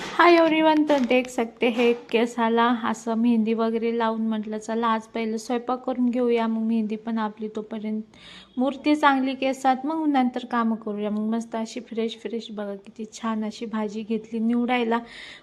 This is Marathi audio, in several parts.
हाय एवरीवन तर देख सकते हे केसाला असं मेहंदी वगैरे लावून म्हटलं चला आज पहिलं स्वयंपाक करून घेऊया मग मेहंदी पण आपली तोपर्यंत. मूर्ती चांगली केसात मग नंतर कामं करूया. मग मस्त अशी फ्रेश फ्रेश बघा किती छान अशी भाजी घेतली निवडायला.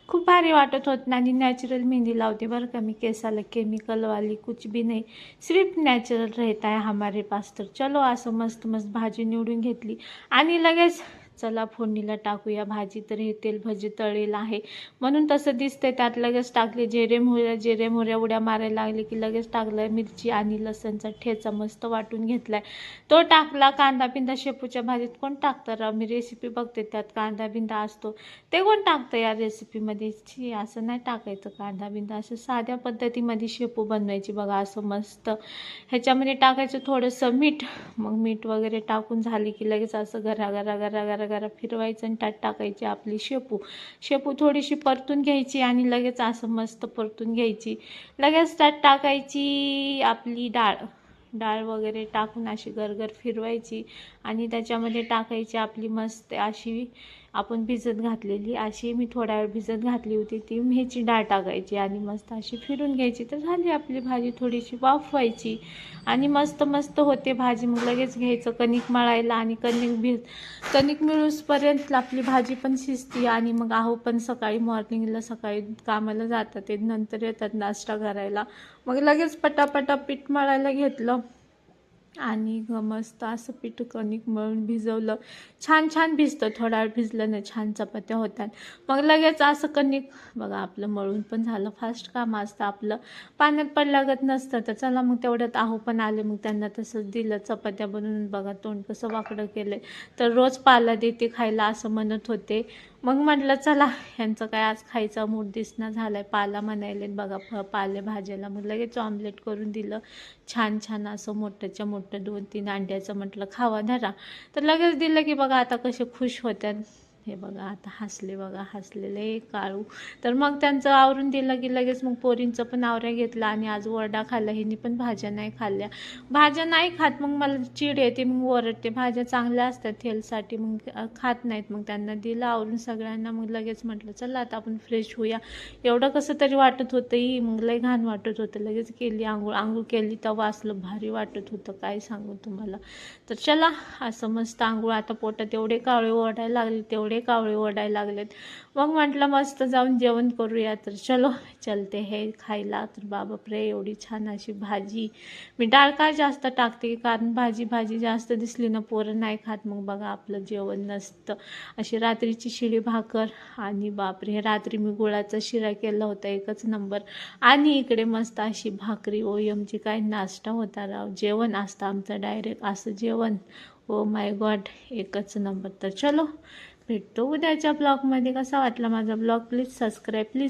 खूप भारी वाटत होत आणि नॅचरल मेहंदी लावते बरं का मी केसाला केमिकलवाली कुछ बी नाही. सिर्फ नॅचरल रहता है हमारे पास तर. चलो असं मस्त मस्त भाजी निवडून घेतली. आणि लगेच चला फोडणीला टाकूया. भाजी तर हे तेल भजी तळलेलं आहे. म्हणून तसं दिसतंय. त्यात लगेच टाकले जिरे मोहऱ्या जिरे मोहऱ्या उड्या मारायला लागले की लगेच टाकलं मिरची आणि लसणचा ठेचा मस्त वाटून घेतलाय. तो टाकला कांदा बिंदा शेपूच्या भाजीत. कोण टाकतं राव? मी रेसिपी बघते. त्यात कांदा बिंदा असतो. ते कोण टाकतं या रेसिपीमध्ये छी असं नाही टाकायचं कांदा बिंदा. असं साध्या पद्धतीमध्ये शेपू बनवायची बघा. असं मस्त. ह्याच्यामध्ये टाकायचं थोडंसं मीठ. मग मीठ वगैरे टाकून झाली की लगेच असं घरा घरा घरा घरा घरा फिरवायचं आणि त्यात टाकायची आपली शेपू. शेपू थोडीशी परतून घ्यायची आणि लगेच असं मस्त परतून घ्यायची. लगेच त्यात टाकायची आपली डाळ. डाळ वगैरे टाकून अशी गरगर फिरवायची आणि त्याच्यामध्ये टाकायची आपली मस्त अशी आपण भिजत घातलेली अशी मी थोडा वेळ भिजत घातली होती ती ह्याची डाळ टाकायची आणि मस्त अशी फिरून घ्यायची. तर झाली आपली भाजी थोडीशी वाफवायची आणि मस्त मस्त होते भाजी. मग लगेच घ्यायचं कणिक मळायला आणि कणिक भिज कणिक मिळूसपर्यंत आपली भाजी पण शिजती आणि मग आहो पण सकाळी मॉर्निंगला सकाळी कामाला जातात ते नंतर येतात नाश्ता करायला. मग लगेच पटापटा पीठ मळायला घेतलं. आणि मस्त असं पीठ कणिक मळून भिजवलं. छान छान भिजतं. थोडा वेळ भिजलं ना छान चपात्या होतात. मग लगेच असं कणिक बघा आपलं मळून पण झालं. फास्ट काम असतं आपलं. पाण्यात पण लागत नसतं तर चला मग तेवढ्यात आहो पण आले. मग त्यांना तसंच दिलं. चपात्या बनवून बघा तोंड कसं वाकडं केलं तर रोज पाला देते खायला असं म्हणत होते. मग म्हटलं चला यांचं काय आज खायचा मूड दिसना झालाय. पाला म्हणायलेत बघा फ पाले मग लगेच ऑमलेट करून दिलं. छान छान असं मोठंच्या मोठं दोन तीन अंड्याचं म्हटलं खावा धरा. तर लगेच दिलं की बघा आता कसे खुश होत्यात. हे बघा आता हसले बघा हसलेले काळू. तर मग त्यांचं आवरून दिलं की लगेच मग पोरींचं पण आवऱ्या घेतला आणि आज वरडा खाल्ला हिनी पण भाज्या नाही खाल्ल्या. भाज्या नाही खात मग मला चिड येते मग ओरडते. भाज्या चांगल्या असतात हेल्थसाठी मग खात नाहीत. मग त्यांना दिलं आवरून सगळ्यांना मग लगेच म्हटलं चला आता आपण फ्रेश होऊया. एवढं कसं तरी वाटत होतं ही मग लय घाण वाटत होतं. लगेच केली आंघोळ आंघोळ केली तेव्हा असलं भारी वाटत होतं काय सांगू तुम्हाला. तर चला असं मस्त आंघोळ आता पोटात एवढे काळे ओढायला लागले तेवढे कावळे ओढायला लागलेत. मग म्हटलं मस्त जाऊन जेवण करूया तर. चलो चलते हे खायला. तर बाबा प्रे एवढी छान अशी भाजी. मी डाळ काय जास्त टाकते? कारण भाजी भाजी जास्त दिसली ना पोरं नाही खात. मग बघा आपलं जेवण नसतं. अशी रात्रीची शिळी भाकर आणि बापरे हे रात्री मी गुळाचा शिरा केला होता एकच नंबर. आणि इकडे मस्त अशी भाकरी ओयमची काय नाश्ता होता राव. जेवण असतं आमचं डायरेक्ट असं जेवण. ओ माय गॉड एकच नंबर. तर चलो भेटतो. उद्याच्या ब्लॉगमध्ये कसा वाटला माझा ब्लॉग? Please subscribe please